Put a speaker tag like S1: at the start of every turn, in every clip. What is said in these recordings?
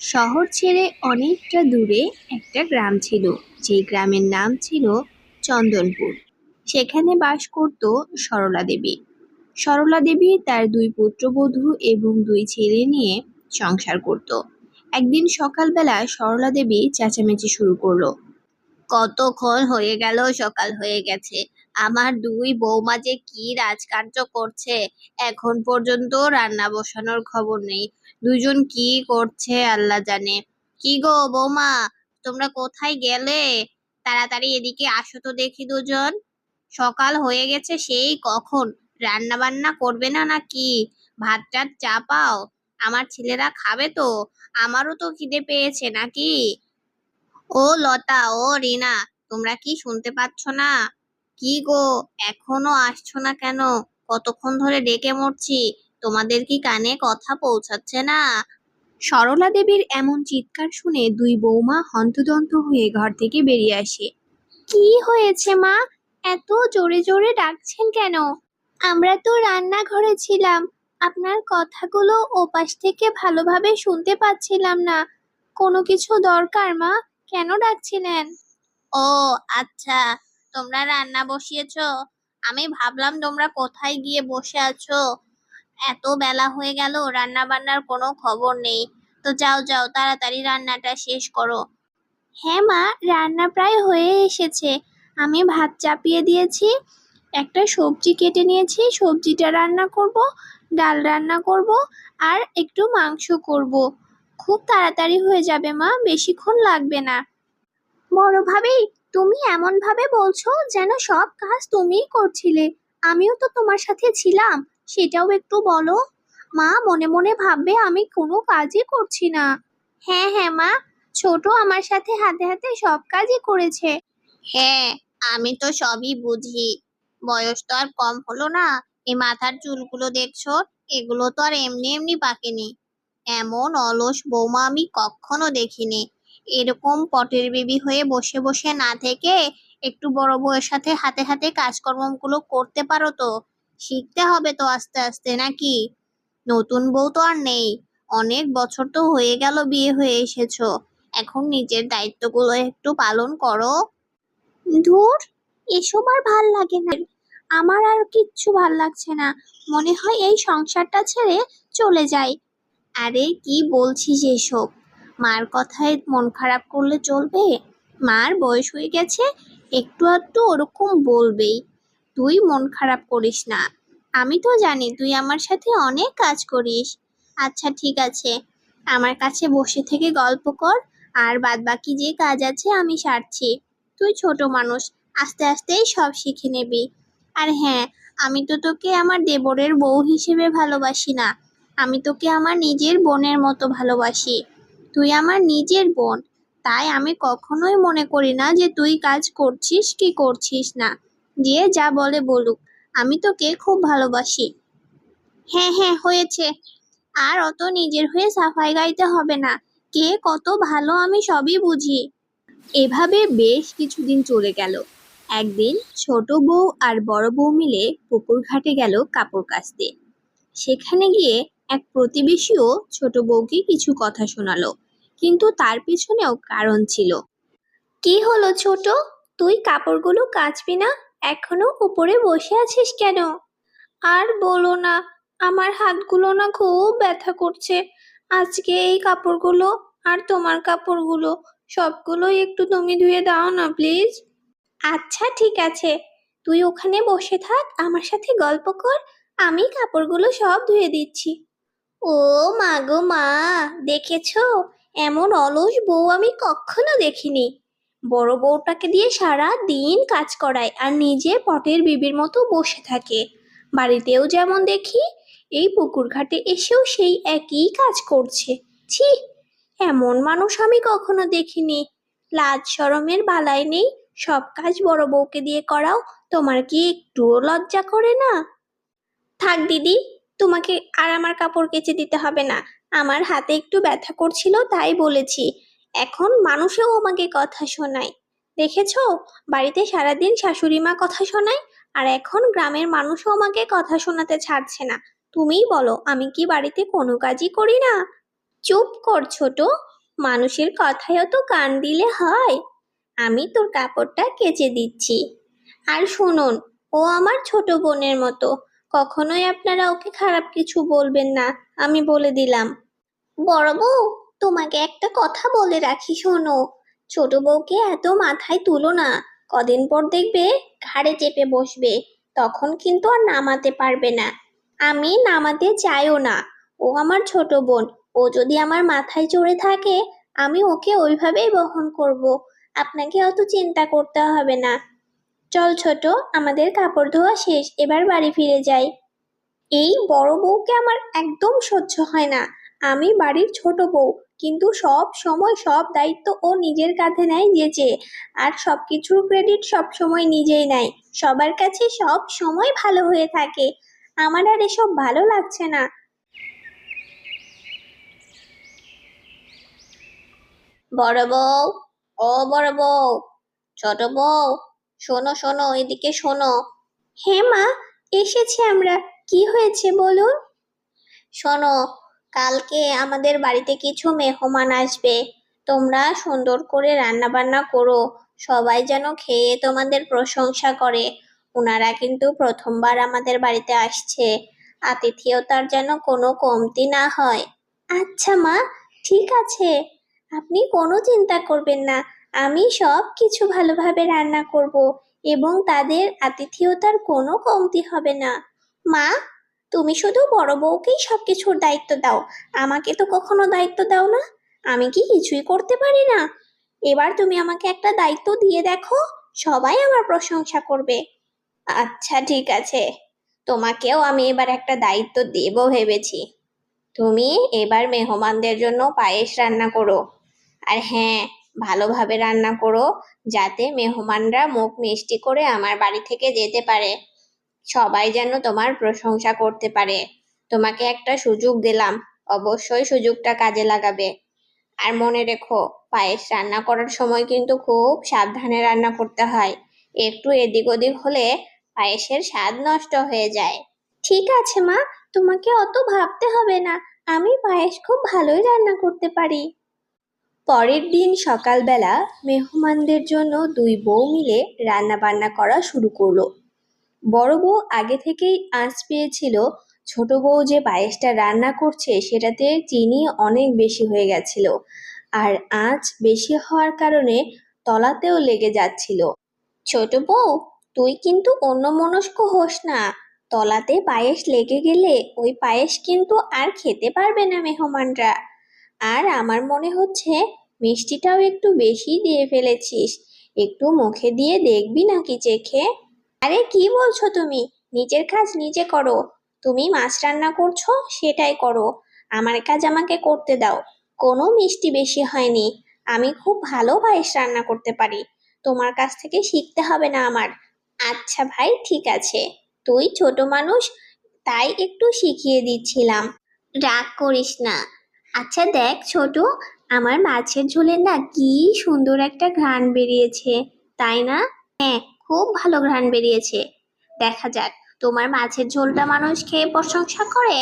S1: শহর ছেড়ে অনেকটা দূরে একটা গ্রাম ছিল। যেই গ্রামের নাম ছিল চন্দনপুর। সেখানে বাস করত সরলা দেবী। সরলা দেবী তার দুই পুত্রবধূ এবং দুই ছেলে নিয়ে সংসার করত। একদিন সকালবেলা সরলা দেবী চেঁচামেচি শুরু করল, কতক্ষণ হয়ে গেল? সকাল হয়ে গেছে। আমার দুই বৌমা যে কি রাজকার্য করছে, এখন পর্যন্ত রান্না বসানোর খবর নেই। দুজন কি করছে আল্লাহ জানে। কি গো বৌমা, তোমরা কোথায় গেলে? তাড়াতাড়ি এদিকে আসো তো দেখি দুজন। সকাল হয়ে গেছে সেই কখন? রান্না বান্না করবে না নাকি? ভাত টাত চাপাও আমার ছেলেরা খাবে তো? আমারও তো খিদে পেয়েছে নাকি? ও লতা, ও রিনা, তোমরা কি শুনতে পাচ্ছ না? কি গো? এখনও আসছো না কেন? কতক্ষণ ধরে ডেকে মরছি, তোমাদের কি কানে কথা পৌঁছাচ্ছে না? সরলা দেবীর এমন চিৎকার শুনে দুই বৌমা হন্তদন্ত হয়ে ঘর থেকে বেরিয়ে আসে। কি হয়েছে মা? এত জোরে জোরে ডাকছেন কেন? আমরা তো রান্নাঘরে ছিলাম। আপনার কথাগুলো ওপাশ থেকে ভালোভাবে শুনতে পাচ্ছিলাম না। কোনো কিছু দরকার মা? কেন ডাকছিলেন? ও আচ্ছা। তোমরা রান্না বসিয়েছো? আমি ভাবলাম তোমরা কোথায় গিয়ে বসে আছো? এত বেলা হয়ে গেল রান্না বান্নার কোনো খবর নেই। তো যাও যাও, তাড়াতাড়ি রান্নাটা শেষ করো। হ্যাঁ মা, রান্না প্রায় হয়ে এসেছে। আমি ভাত চাপিয়ে দিয়েছি, একটা সবজি কেটে নিয়েছি, সবজিটা রান্না করব, ডাল রান্না করব, আর একটু মাংস করব। খুব তাড়াতাড়ি হয়ে যাবে মা, বেশিক্ষণ লাগবে না। বড় ভাবি তুমি এমন ভাবে বলছো যেন সব কাজ তুমিই করছিলে। আমিও তো তোমার সাথে ছিলাম, সেটাও একটু বলো। মা মনে মনে ভাববে আমি কোনো কাজই করছি না। হ্যাঁ হ্যাঁ মা, ছোট আমার সাথে হাতে হাতে সব কাজই করেছে। হ্যাঁ আমি তো সবই বুঝি। বয়স তো আর কম হলো না এই মাথার চুলগুলো দেখছ, এগুলো তো আর এমনি এমনি পাকেনি। এমন অলস বৌমা আমি কখনো দেখিনি। এরকম পটের বেবি হয়ে বসে বসে না থেকে একটু বড় বউয়ের সাথে হাতে হাতে কাজকর্মগুলো করতে পারো তো? শিখতে হবে তো আস্তে আস্তে নাকি? নতুন বউ তো আর নেই। অনেক বছর তো হয়ে গেল বিয়ে হয়ে এসেছ। এখন নিজের দায়িত্বগুলো একটু পালন করো। ধুর, এসব আর ভালো লাগে না। আমার আর কিচ্ছু ভালো লাগছে না। মনে হয় এই সংসারটা ছেড়ে চলে যাই। আরে কি বলছিস এসব? মার কথায় মন খারাপ করলে চলবে? মার বয়স হয়ে গেছে, একটু আধটু ওরকম বলবেই। তুই মন খারাপ করিস না। আমি তো জানি তুই আমার সাথে অনেক কাজ করিস। আচ্ছা ঠিক আছে। আমার কাছে বসে থেকে গল্প কর, আর বাদ বাকি যে কাজ আছে আমি সারছি। তুই ছোট মানুষ, আস্তে আস্তেই সব শিখে নিবি। আর হ্যাঁ আমি তো তোকে আমার দেবরের বউ হিসেবে ভালোবাসি না। আমি তোকে আমার নিজের বোনের মতো ভালোবাসি। তুই আমার নিজের বোন। তাই আমি কখনোই মনে করি না যে তুই কাজ করছিস কি করছিস না। যে যা বলে বলুক, আমি তোকে খুব ভালোবাসি। হ্যাঁ হ্যাঁ হয়েছে। আর অত নিজের হয়ে সাফাই গাইতে হবে না। কে কত ভালো আমি সবই বুঝি। এভাবে বেশ কিছুদিন চলে গেল। একদিন ছোট বউ আর বড় বউ মিলে পুকুর ঘাটে গেল কাপড় কাচতে। সেখানে গিয়ে এক প্রতিবেশীও ছোট বউকে কিছু কথা শোনালো, কিন্তু তার পিছনেও কারণ ছিল। কি হলো ছোট? তুই কাপড়গুলো কাচবি না? এখনও উপরে বসে আছিস কেন? আর বলো না, আমার হাতগুলো না খুব ব্যথা করছে। আজকে এই কাপড়গুলো আর তোমার কাপড়গুলো, সবগুলোই একটু তুমি ধুয়ে দাও না, প্লিজ। আচ্ছা ঠিক আছে। তুই ওখানে বসে থাক, আমার সাথে গল্প কর। আমি কাপড়গুলো সব ধুয়ে দিচ্ছি। ও মা গো মা, দেখেছ? এমন অলস বউ আমি কখনো দেখিনি। বড় বউটাকে দিয়ে সারা দিন কাজ করায় আর নিজে পটের বিবির মতো বসে থাকে। বাড়িতেও যেমন দেখি, এই পুকুর ঘাটে এসেও সেই একই কাজ করছে। ছি, এমন মানুষ আমি কখনো দেখিনি। লাজ শরমের বালাই নেই, সব কাজ বড় বউকে দিয়ে করাও তোমার কি একটুও লজ্জা করে না? থাক দিদি তোমাকে আর আমার কাপড় কেচে দিতে হবে না। আমার হাতে একটু ব্যথা করছিল, তাই বলেছি। এখন মানুষেও আমাকে কথা শোনায়। দেখেছ? বাড়িতে সারাদিন শাশুড়ি মা কথা শোনায়, আর এখন গ্রামের মানুষও আমাকে কথা শোনাতে ছাড়ছে না। তুমিই বলো, আমি কি বাড়িতে কোনো কাজই করি না? চুপ কর ছোট, মানুষের কথায়ও তো কান দিলে হয়। আমি তোর কাপড়টা কেচে দিচ্ছি। আর শুনুন, ও আমার ছোট বোনের মতো। কখনোই আপনারা ওকে খারাপ কিছু বলবেন না, আমি বলে দিলাম। বড় বউ, তোমাকে একটা কথা বলে রাখি শোনো। ছোট বউকে এত মাথায় তুলো না। কদিন পর দেখবে ঘাড়ে চেপে বসবে, তখন কিন্তু আর নামাতে পারবে না। আমি নামাতে চাইও না। ও আমার ছোট বোন, ও যদি আমার মাথায় চড়ে থাকে, আমি ওকে ওইভাবেই বহন করব। আপনাকে অত চিন্তা করতে হবে না। চল ছোট, আমাদের কাপড় ধোয়া শেষ, এবার বাড়ি ফিরে যাই। এই বড় বউকে আমার একদম সহ্য হয় না। আমি বাড়ির ছোট বউ, কিন্তু সব সময় সব দায়িত্ব ও নিজের কাঁধে নেয় যেচে আর সব কিছুর ক্রেডিট সব সময় নিজেই নেয়। সবার কাছে সব সময় ভালো হয়ে থাকে। আমার আর এসব ভালো লাগছে না। বড় বউ, ও বড় বউ, ছোট বউ শোনো শোনো, এদিকে শোনো। হ্যাঁ মা, এসেছি আমরা। কি হয়েছে বলুন? শোনো, কালকে আমাদের বাড়িতে কিছু মেহমান আসবে। তোমরা সুন্দর করে রান্না বান্না করো। সবাই যেন খেয়ে তোমাদের প্রশংসা করে। ওনারা কিন্তু প্রথমবার আমাদের বাড়িতে আসছে। আতিথেয়তার যেন কোনো কমতি না হয়। আচ্ছা মা, ঠিক আছে। আপনি কোনো চিন্তা করবেন না। আমি সব কিছু ভালোভাবে রান্না করব এবং তাদের আতিথেয়তার কোনো কমতি হবে না। মা, তুমি শুধু বড় বউকেই সব কিছুর দায়িত্ব দাও। আমাকে তো কখনো দায়িত্ব দাও না। আমি কি কিছুই করতে পারি না। এবার তুমি আমাকে একটা দায়িত্ব দিয়ে দেখো, সবাই আমার প্রশংসা করবে। আচ্ছা ঠিক আছে। তোমাকেও আমি এবার একটা দায়িত্ব দেব ভেবেছি। তুমি এবার মেহমানদের জন্য পায়েস রান্না করো। আর হ্যাঁ ভালোভাবে রান্না করো যাতে মেহমানরা মুখ মিষ্টি করে আমার বাড়ি থেকে যেতে পারে। সবাই যেন তোমার প্রশংসা করতে পারে। তোমাকে একটা সুযোগ দিলাম, অবশ্যই সুযোগটা কাজে লাগাবে। আর মনে রেখো, পায়েস রান্না করার সময় কিন্তু খুব সাবধানে রান্না করতে হয়। একটু এদিক ওদিক হলে পায়েসের স্বাদ নষ্ট হয়ে যায়। ঠিক আছে মা, তোমাকে অত ভাবতে হবে না। আমি পায়েস খুব ভালোই রান্না করতে পারি। পরের দিন সকালবেলা মেহমানদের জন্য দুই বউ মিলে রান্না বান্না করা শুরু করল। বড় বউ আগে থেকেই আঁচ পেয়েছিল, ছোট বউ যে পায়েসটা রান্না করছে সেটাতে চিনি অনেক বেশি হয়ে গেছিল আর আঁচ বেশি হওয়ার কারণে তলাতেও লেগে যাচ্ছিল। ছোট বউ, তুই কিন্তু অন্যমনস্ক হোস না। তলাতে পায়েস লেগে গেলে ওই পায়েস কিন্তু আর খেতে পারবে না মেহমানরা। আর আমার মনে হচ্ছে মিষ্টিটাও একটু বেশি দিয়ে ফেলেছিস। একটু মুখে দিয়ে দেখবি নাকি চেখে? আরে কি বলছো তুমি? নিজের কাজ নিজে করো। তুমি মাছ রান্না করছ, সেটাই করো। আমার কাজ আমাকে করতে দাও। কোনো মিষ্টি বেশি হয়নি। আমি খুব ভালো পায়েস রান্না করতে পারি। তোমার কাছ থেকে শিখতে হবে না আমার। আচ্ছা ভাই, ঠিক আছে। তুই ছোট মানুষ, তাই একটু শিখিয়ে দিচ্ছিলাম। রাগ করিস না। আচ্ছা দেখ ছোট আমার মাছের ঝোলের না কি সুন্দর একটা ঘ্রাণ বেরিয়েছে, তাই না? হ্যাঁ খুব ভালো ঘ্রাণ বেরিয়েছে। দেখা যাক, তোমার মাছের ঝোলটা মানুষ খেয়ে প্রশংসা করে,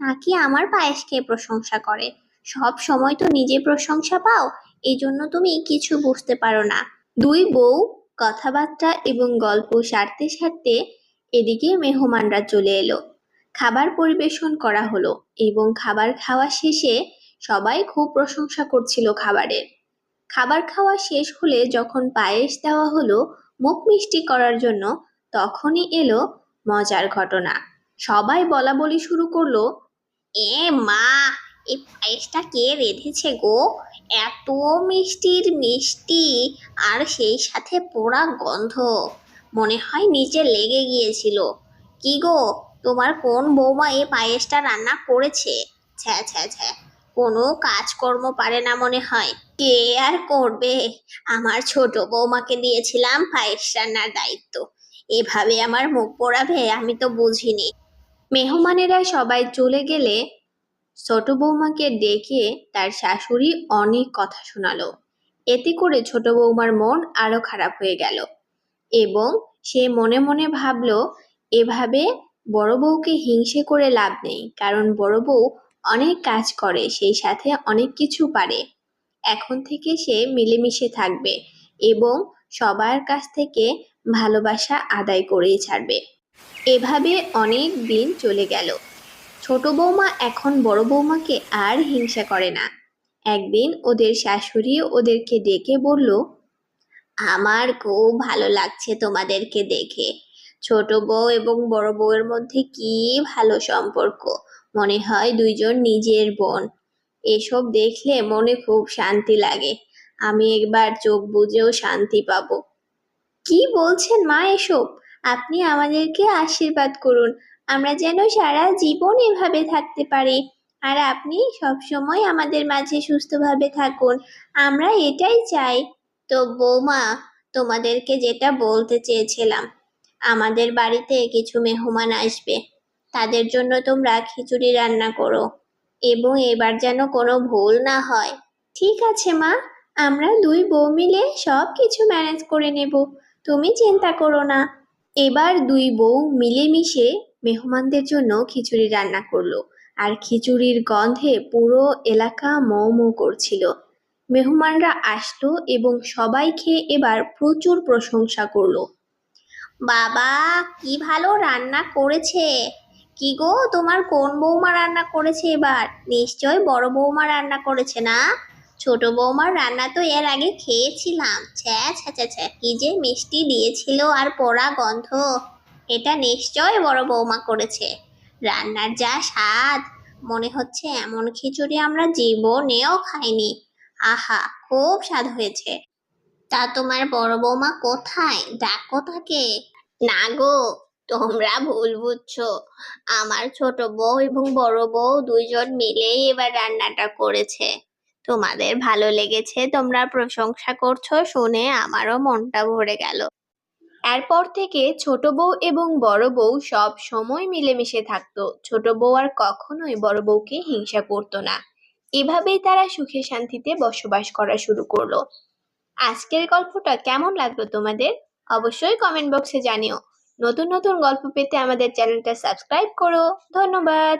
S1: নাকি আমার পায়েস খেয়ে প্রশংসা করে? সব সময় তো নিজে প্রশংসা পাও এই জন্য তুমি কিছু বুঝতে পারো না। দুই বউ কথাবার্তা এবং গল্প সারতে সারতে এদিকে মেহমানরা চলে এলো। খাবার পরিবেশন করা হলো এবং খাবার খাওয়া শেষে সবাই খুব প্রশংসা করছিল খাবারের খাবার খাওয়া শেষ হলে যখন পায়েস দেওয়া হলো মুখ মিষ্টি করার জন্য, তখনই এলো মজার ঘটনা। সবাই বলা বলি শুরু করল, এ মা এই পায়েসটা কে রেঁধেছে গো? এত মিষ্টির মিষ্টি আর সেই সাথে পোড়া গন্ধ। মনে হয় নিচে লেগে গিয়েছিল। কি গো, তোমার কোন বৌমা এই পায়েসটা রান্না করেছে? ছ্যা ছ্যা ছ্যা। কোনো কাজকর্ম পারে না মনে হয়। কে আর করবে? আমার ছোট বৌমাকে দিয়েছিলাম পায়েস রান্নার দায়িত্ব। এভাবে আমার মুখ পোড়াবে আমি তো বুঝিনি। মেহমানেরা সবাই চলে গেলে ছোট বৌমাকে ডেকে তার শাশুড়ি অনেক কথা শোনালো। এতে করে ছোট বৌমার মন আরও খারাপ হয়ে গেল। এবং সে মনে মনে ভাবলো, এভাবে বড় বউকে হিংসে করে লাভ নেই। কারণ বড় বউ অনেক কাজ করে, সেই সাথে অনেক কিছু পারে। এখন থেকে সে মিলেমিশে থাকবে এবং সবার কাছ থেকে ভালোবাসা আদায় করেই ছাড়বে। এভাবে অনেক দিন চলে গেল। ছোট বৌমা এখন বড় বৌমাকে আর হিংসা করে না। একদিন ওদের শাশুড়ি ওদেরকে ডেকে বলল, আমার খুব ভালো লাগছে তোমাদেরকে দেখে। ছোট বউ এবং বড় বউয়ের মধ্যে কি ভালো সম্পর্ক? মনে হয় দুইজন নিজের বোন। এসব দেখলে মনে খুব শান্তি লাগে। আমি একবার চোখ বুজেও শান্তি পাবো। কি বলছেন মা এসব? আপনি আমাদেরকে আশীর্বাদ করুন। আমরা যেন সারা জীবন এভাবে থাকতে পারি। আর আপনি সবসময় আমাদের মাঝে সুস্থভাবে থাকুন। আমরা এটাই চাই। তো বৌমা, তোমাদেরকে যেটা বলতে চেয়েছিলাম, আমাদের বাড়িতে কিছু মেহমান আসবে। তাদের জন্য তোমরা খিচুড়ি রান্না করো এবং এবার যেন কোনো ভুল না হয়। ঠিক আছে, মা। আমরা দুই বউ মিলে সব কিছু ম্যানেজ করে নেব। তুমি চিন্তা করো না। এবার দুই বউ মিলেমিশে মেহমানদের জন্য খিচুড়ি রান্না করল আর খিচুড়ির গন্ধে পুরো এলাকা মৌ মৌ করছিল। মেহমানরা আসলো এবং সবাই খেয়ে এবার প্রচুর প্রশংসা করল। বাবা, কি ভালো রান্না করেছে। কি গো? তোমার কোন বৌমা রান্না করেছে এবার? নিশ্চয় বড় বৌমা রান্না করেছে না? ছোট বৌমার রান্না তো এর আগে খেয়েছিলাম। ছ্যা ছ্যা ছ্যা ছ্যা, কি যে মিষ্টি দিয়েছিল আর পোড়া গন্ধ। এটা নিশ্চয় বড় বৌমা করেছে। রান্নার যা স্বাদ। মনে হচ্ছে এমন খিচুড়ি আমরা জীবনেও খাইনি। আহা, খুব স্বাদ হয়েছে। তা তোমার বড় বৌমা কোথায়? ডাকো তাকে। না গো তোমরা ভুল বুঝছ। আমার ছোট বউ এবং বড় বউ দুইজন মিলেই এবার রান্নাটা করেছে। তোমাদের ভালো লেগেছে, তোমরা প্রশংসা করছ শুনে আমারও মনটা ভরে গেল। এরপর থেকে ছোট বউ এবং বড় বউ সব সময় মিলেমিশে থাকতো। ছোট বউ আর কখনোই বড় বউকে হিংসা করতো না। এভাবেই তারা সুখে শান্তিতে বসবাস করা শুরু করল। আজকের গল্পটা কেমন লাগল তোমাদের? অবশ্যই কমেন্ট বক্সে জানিও। নতুন নতুন গল্প পেতে আমাদের চ্যানেলটা সাবস্ক্রাইব করো। ধন্যবাদ।